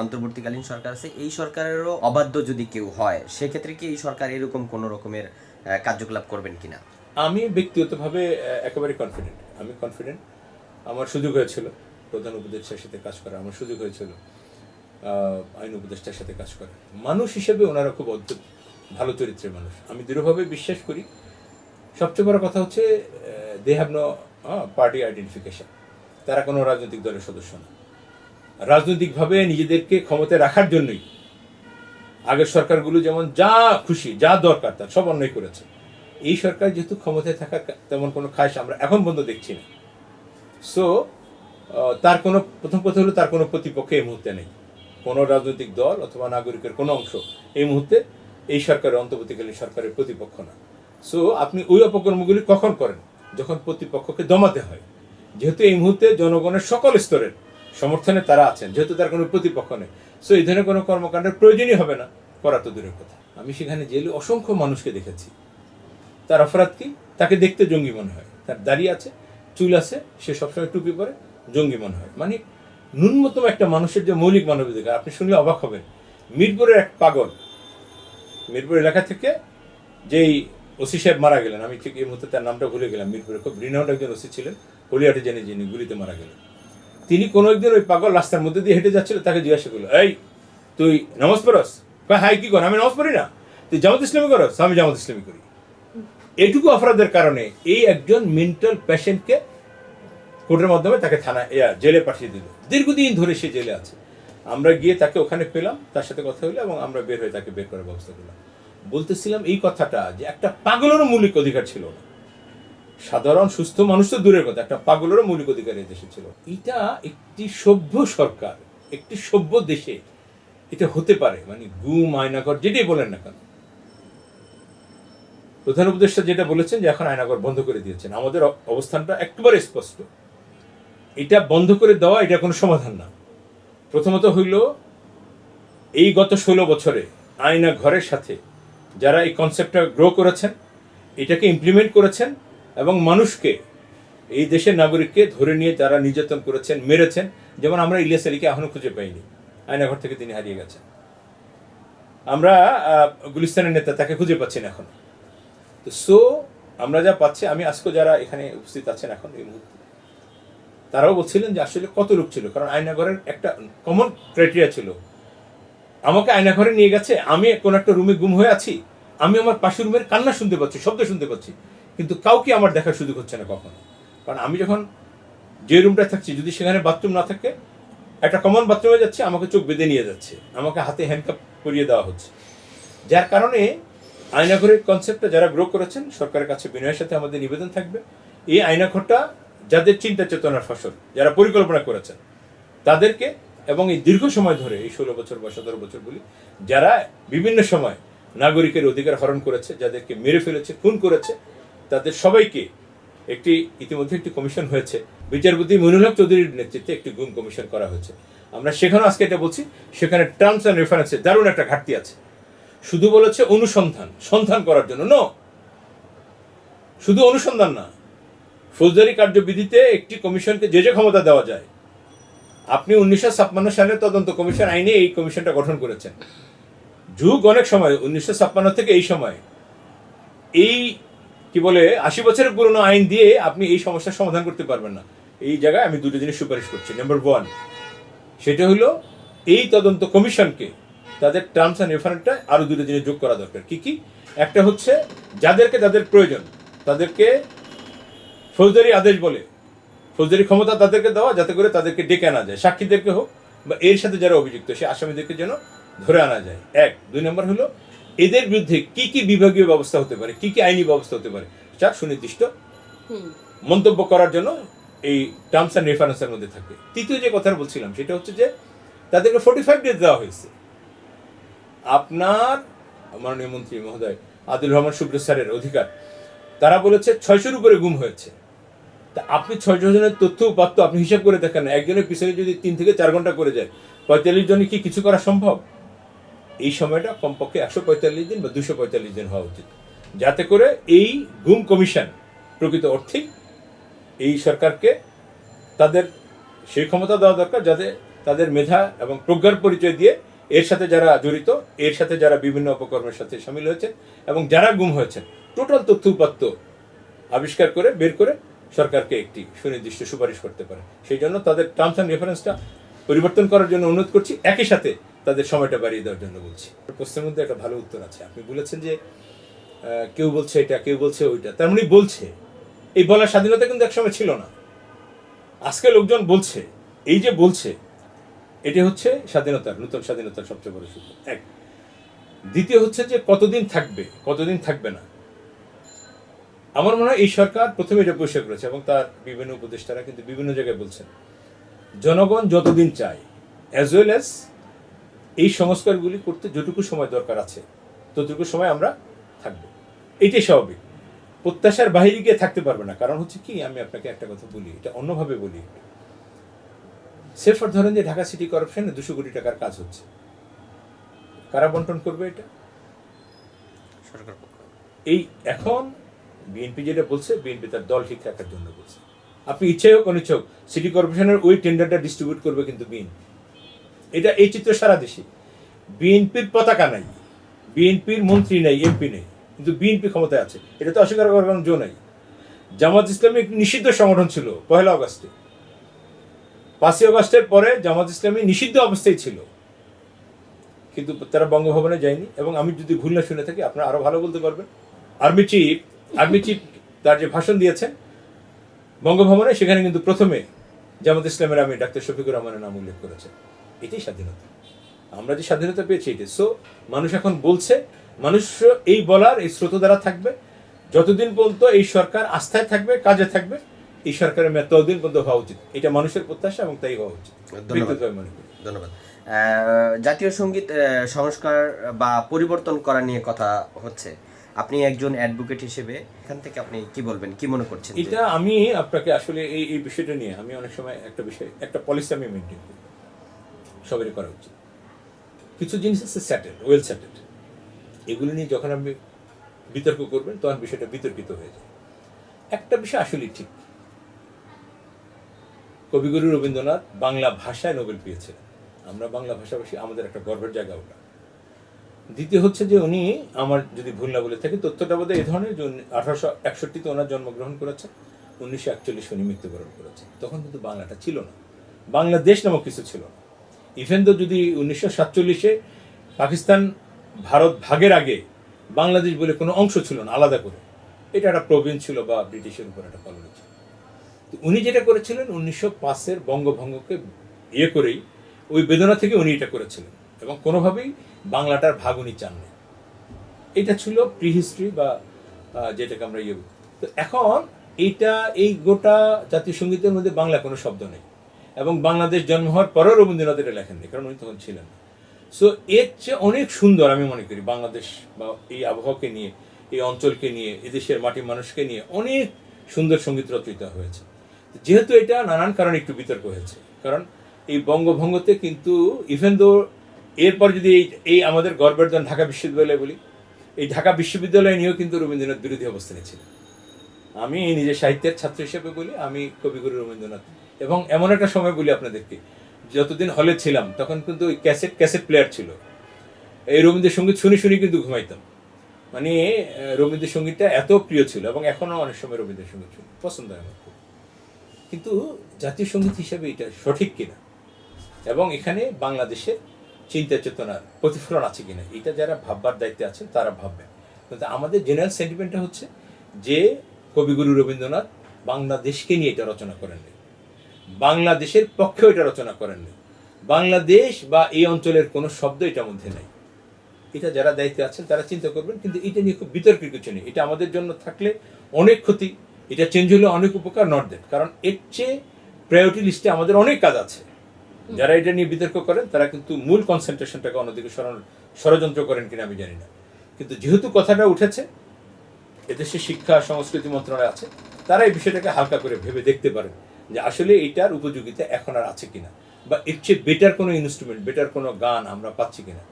অন্তর্বর্তীকালীন সরকার আছে, এই সরকারেরও অবাধ্য যদি কেউ হয়, সেক্ষেত্রে কি এই সরকার এরকম কোনো রকমের কার্যকলাপ করবেন কিনা? আমি ব্যক্তিগতভাবে একেবারে কনফিডেন্ট আমি কনফিডেন্ট আমার সুযোগ হয়েছিল। প্রধান উপদেষ্টার সাথে কাজ করা আমার সুযোগ হয়েছিল। আইন উপদেষ্টার সাথে কাজ করা মানুষ হিসেবে ওনারা খুব অদ্ভুত, ভালো চরিত্রের মানুষ। আমি দৃঢ়ভাবে বিশ্বাস করি। সবচেয়ে বড় কথা হচ্ছে they have no party identification তারা কোনো রাজনৈতিক দলের সদস্য না। রাজনৈতিকভাবে নিজেদেরকে ক্ষমতায় রাখার জন্যই আগের সরকারগুলো যেমন যা খুশি, যা দরকার তার সব অন্যায় করেছে। এই সরকার যেহেতু ক্ষমতায় থাকার তেমন কোনো খাস আমরা এখন পর্যন্ত দেখছি না। সো তার কোনো, প্রথম কথা হলো তার কোনো প্রতিপক্ষ এই মুহূর্তে নেই। কোনো রাজনৈতিক দল অথবা নাগরিকের কোনো অংশ এই মুহূর্তে এই সরকারের অন্তর্বর্তীকালীন সরকারের প্রতিপক্ষ না। সো আপনি ওই অপকর্মগুলি কখন করেন? যখন প্রতিপক্ষকে দমাতে হয়। যেহেতু এই মুহূর্তে জনগণের সকল স্তরের সমর্থনে তারা আছেন, যেহেতু তার কোনো প্রতিপক্ষ নেই। সো এই ধরনের কোনো কর্মকাণ্ডের প্রয়োজনই হবে না করা তো দূরের কথা। আমি সেখানে জেলে অসংখ্য মানুষকে দেখেছি। তার অপরাধ কি? তাকে দেখতে জঙ্গি মনে হয়। তার দাড়ি আছে, চুল আছে, সে সবসময় টুপি পরে জঙ্গি মনে হয়। মানে ন্যূনতম একটা মানুষের যে মৌলিক মানবাধিকার, আপনি শুনলে অবাক হবেন। মিরপুরের এক পাগল, মিরপুর এলাকা থেকে যেই ওসি সাহেব মারা গেলেন, আমি ঠিক এই মুহূর্তে তার নামটা ভুলে গেলাম মিরপুরে খুব রিনাউন্ড একজন ওসি ছিলেন হলিয়াটে জেনে যিনি গুলিতে মারা গেলেন। তিনি কোনো একদিন ওই পাগল রাস্তার মধ্যে দিয়ে হেঁটে যাচ্ছিল, তাকে জিজ্ঞাসা করল, এই, তুই নামাজ পড়স? হাই কি কর? আমি নামাজ পড়ি না। তুই জামাত ইসলামী করস? আমি জামাত ইসলামী করি। এটুকু অপরাধের কারণে এই একজন মেন্টাল পেশেন্টকে কোর্টের মাধ্যমে তাকে থানা জেলে পাঠিয়ে দিল। দীর্ঘদিন ধরে সে জেলে আছে। আমরা গিয়ে তাকে ওখানে পেলাম, তার সাথে কথা হলো এবং আমরা বের হয়ে তাকে বের করার ব্যবস্থা করলাম। বলতেছিলাম এই কথাটা যে একটা পাগলেরও মৌলিক অধিকার ছিল না। সাধারণ সুস্থ মানুষ তো দূরের কথা, একটা পাগলেরও মৌলিক অধিকার এই দেশে ছিল। এটা একটি সভ্য সরকার, একটি সভ্য দেশে এটা হতে পারে মানে গুম আয়নাঘর যেটাই বলেন না কেন। প্রধান উপদেষ্টা যেটা বলেছেন যে এখন আয়নাঘর বন্ধ করে দিয়েছেন, আমাদের অবস্থানটা একেবারে স্পষ্ট। এটা বন্ধ করে দেওয়া, এটা কোনো সমাধান না। প্রথমত হইল, এই গত ষোলো বছরে আয়না ঘরের সাথে যারা এই কনসেপ্টটা গ্রো করেছেন, এটাকে ইমপ্লিমেন্ট করেছেন এবং মানুষকে, এই দেশের নাগরিককে ধরে নিয়ে যারা নির্যাতন করেছেন, মেরেছেন, যেমন আমরা ইলিয়াস আলীকে এখনও খুঁজে পাইনি। আয়নাঘর থেকে তিনি হারিয়ে গেছেন। আমরা গুলিস্তানের নেতা তাকে খুঁজে পাচ্ছি না এখন। তো সো আমরা যা পাচ্ছি, আমি আজকে যারা এখানে উপস্থিত আছেন এখন এই মুহূর্তে, তারাও বলছিলেন যে আসলে কত লোক ছিল? কারণ আয়নাঘরের একটা কমন ক্রাইটেরিয়া ছিল। আমাকে আয়নাঘরে নিয়ে গেছে, আমি কোন একটা রুমে গুম হয়ে আছি, আমি আমার পাশের রুমের কান্না শুনতে পাচ্ছি, শব্দ শুনতে পাচ্ছি। কিন্তু কাউকে আমার দেখার সুযোগ হচ্ছে না কখনো। কারণ আমি যখন যে রুমটায় থাকছি, যদি সেখানে বাথরুম না থাকে, একটা কমন বাথরুমে যাচ্ছে, আমাকে চোখ বেঁধে নিয়ে যাচ্ছে, আমাকে হাতে হ্যান্ডকাপ করিয়ে দেওয়া হচ্ছে। যার কারণে আয়নাঘরের কনসেপ্টটা যারা গ্রো করেছেন, সরকারের কাছে বিনয়ের সাথে আমাদের নিবেদন থাকবে, এই আয়নাঘরটা যাদের চিন্তা চেতনার ফসল, যারা পরিকল্পনা করেছেন, তাদেরকে এবং এই দীর্ঘ সময় ধরে, এই ষোলো বছর বা সতেরো বছর বলি, যারা বিভিন্ন সময় নাগরিকের অধিকার হরণ করেছে, যাদেরকে মেরে ফেলেছে, খুন করেছে তাদের সবাইকে একটি, ইতিমধ্যে একটি কমিশন হয়েছে। বিচারপতি মইনুল হক চৌধুরীর নেতৃত্বে একটি গুম কমিশন করা হয়েছে। আমরা সেখানেও আজকে এটা বলছি, সেখানে টার্মস অ্যান্ড রেফারেন্সে দারুণ একটা ঘাটতি আছে। শুধু বলেছে অনুসন্ধান, সন্ধান করার জন্য ন শুধু অনুসন্ধান না, ফৌজদারি কার্যবিধিতে একটি কমিশনকে যে যে ক্ষমতা দেওয়া যায়, আপনি উনিশশো ছাপ্পান্ন সালে তদন্ত কমিশন আইনে এই কমিশনটা গঠন করেছেন। যুগ অনেক সময়, উনিশশো ছাপ্পান্ন থেকে এই সময়, এই কি বলে, আশি বছরের পুরনো আইন দিয়ে আপনি এই সমস্যার সমাধান করতে পারবেন না। এই জায়গায় আমি দুটো জিনিস সুপারিশ করছি। নাম্বার ওয়ান সেটা হলো এই তদন্ত কমিশনকে তাদের টার্মস অ্যান্ড রেফারেন্সটা আরও দুটো জিনিস যোগ করা দরকার। কি কি? একটা হচ্ছে যাদেরকে তাদের প্রয়োজন, তাদেরকে ফৌজদারি আদেশ বলে, ফৌজদারি ক্ষমতা তাদেরকে দেওয়া যাতে করে তাদেরকে ডেকে আনা যায়, সাক্ষীদেরকে হোক বা এর সাথে যারা অভিযুক্ত, সে আসামিদেরকে যেন ধরে আনা যায়। এক। দুই নম্বর হলো এদের বিরুদ্ধে কি কি বিভাগীয় ব্যবস্থা হতে পারে কি কি আইনি ব্যবস্থা হতে পারে যার সুনির্দিষ্ট মন্তব্য করার জন্য এই টার্মস অ্যান্ড রেফারেন্সের মধ্যে থাকে তৃতীয় যে কথা বলছিলাম সেটা হচ্ছে যে তাদেরকে ফোর্টি ফাইভ ডেজ দেওয়া হয়েছে। আপনার মাননীয় মন্ত্রী মহোদয় আদিল রহমান শুক্র স্যারের অধিকার তারা বলেছে ছয়শোর উপরে গুম হয়েছে। তা আপনি ছয়শো জনের তথ্য উপাত্ত আপনি হিসাব করে দেখেন একজনের পিছনে যদি তিন থেকে চার ঘণ্টা করে যায় পঁয়তাল্লিশ জনে কি কিছু করা সম্ভব? এই সময়টা কমপক্ষে একশো পঁয়তাল্লিশ দিন বা দুশো পঁয়তাল্লিশ দিন হওয়া উচিত। যাতে করে এই গুম কমিশন প্রকৃত অর্থেই এই সরকারকে তাদের সেই ক্ষমতা দেওয়া দরকার যাতে তাদের মেধা এবং প্রজ্ঞার পরিচয় দিয়ে এর সাথে যারা জড়িত, এর সাথে যারা বিভিন্ন অপকর্মের সাথে সামিল হয়েছে এবং যারা গুম হয়েছেন টোটাল তথ্য উপাত্ত আবিষ্কার করে, বের করে সরকারকে একটি সুনির্দিষ্ট সুপারিশ করতে পারে। সেই জন্য তাদের টার্মস অ্যান্ড রেফারেন্সটা পরিবর্তন করার জন্য অনুরোধ করছি। একই সাথে তাদের সময়টা বাড়িয়ে দেওয়ার জন্য বলছি। প্রশ্নের মধ্যে একটা ভালো উত্তর আছে। আপনি বলেছেন যে কেউ বলছে এটা, কেউ বলছে ওইটা। তার মানে বলছে। এই বলার স্বাধীনতা কিন্তু একসময় ছিল না। আজকে লোকজন বলছে। এই যে বলছে, এটি হচ্ছে স্বাধীনতার নতুন স্বাধীনতার সবচেয়ে বড় সূত্র এক। দ্বিতীয় হচ্ছে যে, কতদিন থাকবে কতদিন থাকবে না? আমার মনে হয় এই সরকার প্রথমে এটা পরিষ্কার করেছে এবং তার বিভিন্ন উপদেষ্টারা কিন্তু বিভিন্ন জায়গায় বলছেন, জনগণ যতদিন চায় অ্যাজ ওয়েল অ্যাজ এই সংস্কারগুলি করতে যতটুকু সময় দরকার আছে ততটুকু সময় আমরা থাকব। এটাই স্বাভাবিক। প্রত্যাশার বাইরে গিয়ে থাকতে পারবে না। কারণ হচ্ছে কি আমি আপনাকে একটা কথা বলি এটা অন্যভাবে বলি। সেফার ধরেন যে ঢাকা সিটি করাপশনে দুশো কোটি টাকার কাজ হচ্ছে। কারা বন্টন করবে এটা? সরকার এই এখন বিএনপি যেটা বলছে বিএনপি তার দল ঠিক রাখার জন্য বলছে। আপনি ইচ্ছে হোক অনিচ্ছ হোক সিটি কর্পোরেশনের ওই টেন্ডারটা ডিস্ট্রিবিউট করবে কিন্তু বিএনপি। এটা এই চিত্র সারা দেশে। বিএনপির পতাকা নাই, বিএনপির মন্ত্রী নেই, এমপি নেই, কিন্তু বিএনপি ক্ষমতায় আছে। এটা তো অস্বীকার করার কোনো জো নাই। জামাত ইসলামী নিষিদ্ধ সংগঠন ছিল পহেলা আগস্টে পাঁচই আগস্টের পরে জামাত ইসলামী নিষিদ্ধ অবস্থায় ছিল। কিন্তু তারা বঙ্গভবনে যায়নি এবং আমি যদি ভুল না শুনে থাকি, আপনারা আরও ভালো বলতে পারবেন। আর্মি চিফ আর্মি চিফ তার যে ভাষণ দিয়েছেন, বঙ্গভবনে সেখানে কিন্তু প্রথমে জামাত ইসলামের আমি ডাক্তার শফিকুর রহমানের নাম উল্লেখ করেছে এটাই স্বাধীনতা। আমরা যে স্বাধীনতা পেয়েছি এটাই। সো মানুষ এখন বলছে মানুষ এই বলার এই স্রোত দ্বারা থাকবে। যতদিন পর্যন্ত এই সরকার আস্থায় থাকবে কাজে থাকবে এই সরকারের মেয়াদ ততদিন পর্যন্ত হওয়া উচিত। এটা মানুষের প্রত্যাশা এবং তাই হওয়া উচিত। ধন্যবাদ। জাতীয় সংগীত সংস্কার বা পরিবর্তন করা নিয়ে কথা হচ্ছে। আপনি একজন অ্যাডভোকেট হিসেবে এখান থেকে আপনি কি বলবেন? কি মনে করছেন এটা আমি আপনাকে আসলে এই এই বিষয়টা নিয়ে আমি অনেক সময় একটা বিষয় একটা পলিসি আমি মেনটেন করি। সবারই করা উচিত। কিছু জিনিস আছে স্যাটেল ওয়েল স্যাটেল এগুলো নিয়ে যখন আপনি বিতর্ক করবেন, তখন বিষয়টা বিতর্কিত হয়ে যায়। একটা বিষয় আসলেই ঠিক। কবিগুরু রবীন্দ্রনাথ বাংলা ভাষায় নোবেল পেয়েছিলেন। আমরা বাংলা ভাষাভাষী, আমাদের একটা গর্বের জায়গা ওটা। দ্বিতীয় হচ্ছে যে উনি, আমার যদি ভুল না বলে থাকি, তথ্যটা বোধহয় এই ধরনের যে আঠারোশো একষট্টিতে ওনার জন্মগ্রহণ করেছেন, উনিশশো একচল্লিশ উনি মৃত্যুবরণ করেছেন। তখন কিন্তু বাংলাটা ছিল না। বাংলাদেশ নামক কিছু ছিল না। ইভেন তো যদি উনিশশো সাতচল্লিশে পাকিস্তান, ভারত ভাগের আগে বাংলাদেশ বলে কোনো অংশ ছিল না, আলাদা করে, এটা একটা প্রবীণ ছিল বা ব্রিটিশের উপর একটা কলোনি ছিল। তো উনি যেটা করেছিলেন, উনিশশো পাঁচের বঙ্গভঙ্গকে ইয়ে করেই ওই বেদনা থেকে উনি এটা করেছিলেন এবং কোনোভাবেই বাংলাটার ভাগ উনি চাননি। এটা ছিল প্রি হিস্ট্রি বা যেটাকে আমরা ইয়ে। তো এখন এইটা, এই গোটা জাতীয় সঙ্গীতের মধ্যে বাংলা কোনো শব্দ নেই। এবং বাংলাদেশ জন্ম হওয়ার পরেও রবীন্দ্রনাথ এটা লেখেননি, কারণ উনি তখন ছিলেন সো এর চেয়ে অনেক সুন্দর আমি মনে করি বাংলাদেশ বা এই আবহাওয়াকে নিয়ে, এই অঞ্চলকে নিয়ে, এদেশের মাটির মানুষকে নিয়ে অনেক সুন্দর সংগীত রচয়িতা হয়েছে। যেহেতু এটা নানান কারণে একটু বিতর্ক হয়েছে, কারণ এই বঙ্গভঙ্গতে কিন্তু ইভেন দো এরপর যদি এই এই আমাদের গর্বের ঢাকা বিশ্ববিদ্যালয় বলি, এই ঢাকা বিশ্ববিদ্যালয় নিয়েও কিন্তু রবীন্দ্রনাথ বিরোধী অবস্থানে ছিলেন। আমি নিজে সাহিত্যের ছাত্র হিসেবে বলি, আমি কবিগুরু রবীন্দ্রনাথ এবং এমন একটা সময় বলি আপনাদেরকে, যতদিন হলে ছিলাম, তখন কিন্তু ওই ক্যাসেট ক্যাসেট প্লেয়ার ছিল। এই রবীন্দ্রসঙ্গীত শুনে শুনে কিন্তু ঘুমাইতাম। মানে রবীন্দ্রসঙ্গীতটা এত প্রিয় ছিল এবং এখনও অনেক সময় রবীন্দ্রসঙ্গীত শুনি। পছন্দ হয় আমার খুব। কিন্তু জাতীয় সংগীত হিসেবে এটা সঠিক কিনা? এবং এখানে বাংলাদেশের চিন্তা চেতনার প্রতিফলন আছে কিনা? এটা যারা ভাববার দায়িত্বে আছেন, তারা ভাববেন। কিন্তু আমাদের জেনারেল সেন্টিমেন্টটা হচ্ছে যে, কবিগুরু রবীন্দ্রনাথ বাংলাদেশকে নিয়ে এটা রচনা করেননি। বাংলাদেশের পক্ষেও এটা রচনা করেননি। বাংলাদেশ বা এই অঞ্চলের কোনো শব্দ এটার মধ্যে নেই। এটা যারা দায়িত্বে আছেন, তারা চিন্তা করবেন, কিন্তু এটা নিয়ে খুব বিতর্কের কিছু নেই। এটা আমাদের জন্য থাকলে অনেক ক্ষতি, এটা চেঞ্জ হলে অনেক উপকার নট দেন কারণ এর চেয়ে প্রায়োরিটি লিস্টে আমাদের অনেক কাজ আছে। যারা এটা নিয়ে বিতর্ক করেন, তারা কিন্তু মূল কনসেন্ট্রেশনটাকে অন্যদিকে সরানোর ষড়যন্ত্র করেন কিনা আমি জানি না। কিন্তু যেহেতু কথাটা উঠেছে, এদেশে শিক্ষা, সংস্কৃতি মন্ত্রণালয় আছে, তারা এই বিষয়টাকে হালকা করে ভেবে দেখতে পারেন। যে আসলে এটার উপযোগিতা এখন আর আছে কিনা? বা এর চেয়ে বেটার কোনো ইনস্ট্রুমেন্ট বেটার কোনো গান আমরা পাচ্ছি কিনা?